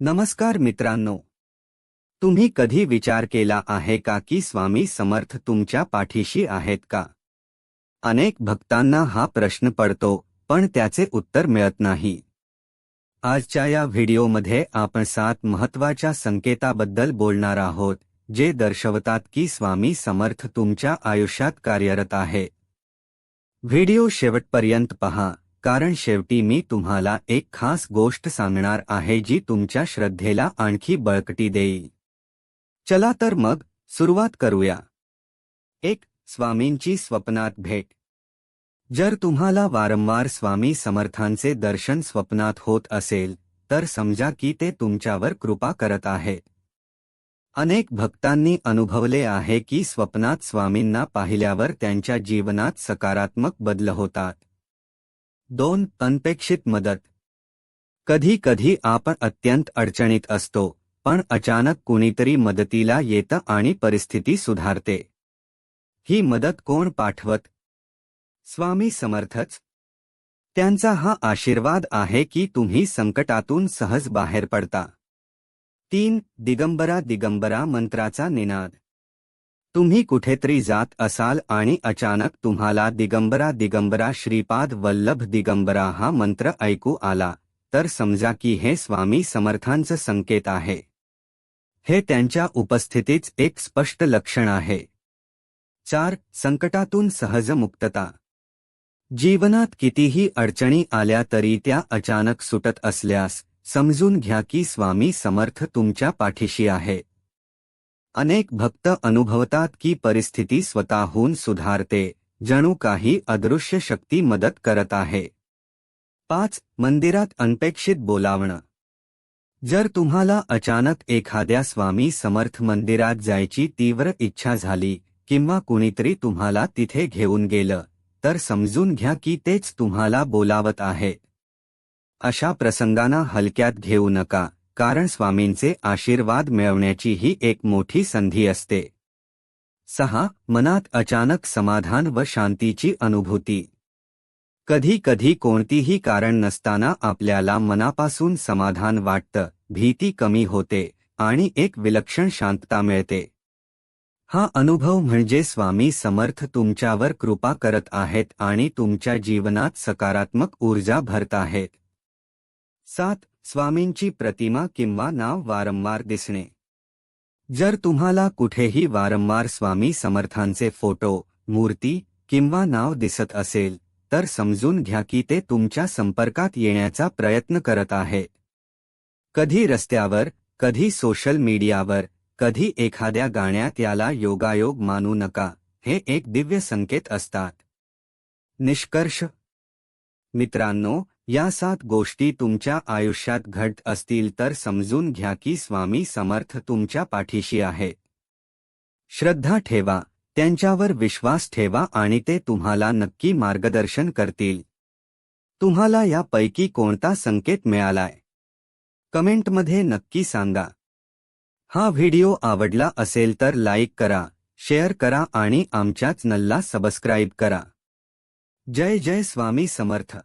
नमस्कार मित्रांनो. तुम्ही कधी विचार केला आहे का की स्वामी समर्थ तुमच्या पाठीशी आहेत का? अनेक भक्तांना हा प्रश्न पडतो पण त्याचे उत्तर मिळत नाही. आजच्या या व्हिडिओमध्ये आपण सात महत्त्वाच्या संकेताबद्दल बोलणार आहोत जे दर्शवतात की स्वामी समर्थ तुमच्या आयुष्यात कार्यरत आहे. व्हिडिओ शेवटपर्यंत पहा. कारण शेवटी मी तुम्हाला एक खास गोष्ट सांगणार आहे जी तुमच्या श्रद्धेला आणखी बळकटी देईल. चला तर मग सुरुवात करूया. एक स्वामींची स्वप्नात भेट. जर तुम्हाला वारंवार स्वामी समर्थांचे दर्शन स्वप्नात होत असेल तर समजा की ते तुमच्यावर कृपा करत आहे अनेक भक्तांनी अनुभवले आहे की स्वप्नात स्वामींना पाहिल्यावर त्यांच्या जीवनात सकारात्मक बदल होतात. दोन अनपेक्षित मदत. कधी कधी आपण अत्यंत अडचणीत असतो पण अचानक कुणीतरी मदतीला येतं आणि परिस्थिती सुधारते. ही मदत कोण पाठवत? स्वामी समर्थच. त्यांचा हा आशीर्वाद आहे की तुम्ही संकटातून सहज बाहेर पडता. तीन दिगंबरा दिगंबरा मंत्राचा निनाद. तुम्ही कुठेतरी जात असाल आणि अचानक तुम्हाला दिगंबरा दिगंबरा श्रीपाद वल्लभ दिगंबरा हा मंत्र ऐकू आला तर समजा की हे स्वामी समर्थांचं संकेत आहे. हे त्यांच्या उपस्थितीच एक स्पष्ट लक्षण आहे. चार संकटातून सहज मुक्तता. जीवनात कितीही अडचणी आल्या तरी त्या अचानक सुटत असल्यास समजून घ्या की स्वामी समर्थ तुमच्या पाठीशी आहे. अनेक भक्त अनुभवतात की परिस्थिती स्वतःहून सुधारते जणू काही अदृश्य शक्ती मदत करत आहे. पाच मंदिरात अनपेक्षित बोलावणं. जर तुम्हाला अचानक एखाद्या स्वामी समर्थ मंदिरात जायची तीव्र इच्छा झाली किंवा कुणीतरी तुम्हाला तिथे घेऊन गेलं तर समजून घ्या की तेच तुम्हाला बोलावत आहे. अशा प्रसंगांना हलक्यात घेऊ नका. कारण स्वामींचे आशीर्वाद मिळवण्याची ही एक मोठी संधी असते. सहा मनात अचानक समाधान व शांतीची अनुभूती. कधी कधी कोणतीही कारण नसताना आपल्याला मनापासून समाधान वाटतं भीती कमी होते आणि एक विलक्षण शांतता मिळते. हा अनुभव म्हणजे स्वामी समर्थ तुमच्यावर कृपा करत आहेत आणि तुमच्या जीवनात सकारात्मक ऊर्जा भरत आहेत. सात स्वामींची प्रतिमा किंवा नाव वारंवार दिसणे. जर तुम्हाला कुठेही वारंवार स्वामी समर्थांचे फोटो मूर्ती किंवा नाव दिसत असेल तर समजून घ्या की ते तुमच्या संपर्कात येण्याचा प्रयत्न करत आहे. कधी रस्त्यावर कधी सोशल मीडियावर कधी एखाद्या गाण्यात याला योगायोग मानू नका हे एक दिव्य संकेत असतात. निष्कर्ष. मित्रांनो या सात गोष्टी तुमच्या आयुष्यात घडत असतील तर समजून घ्या की स्वामी समर्थ तुमच्या पाठीशी आहे. श्रद्धा ठेवा त्यांच्यावर विश्वास ठेवा आणि ते तुम्हाला नक्की मार्गदर्शन करतील. तुम्हाला यापैकी कोणता संकेत मिळालाय? कमेंटमध्ये नक्की सांगा. हा व्हिडिओ आवडला असेल तर लाईक करा शेअर करा आणि आमच्या चॅनलला सबस्क्राईब करा. जय जय स्वामी समर्थ.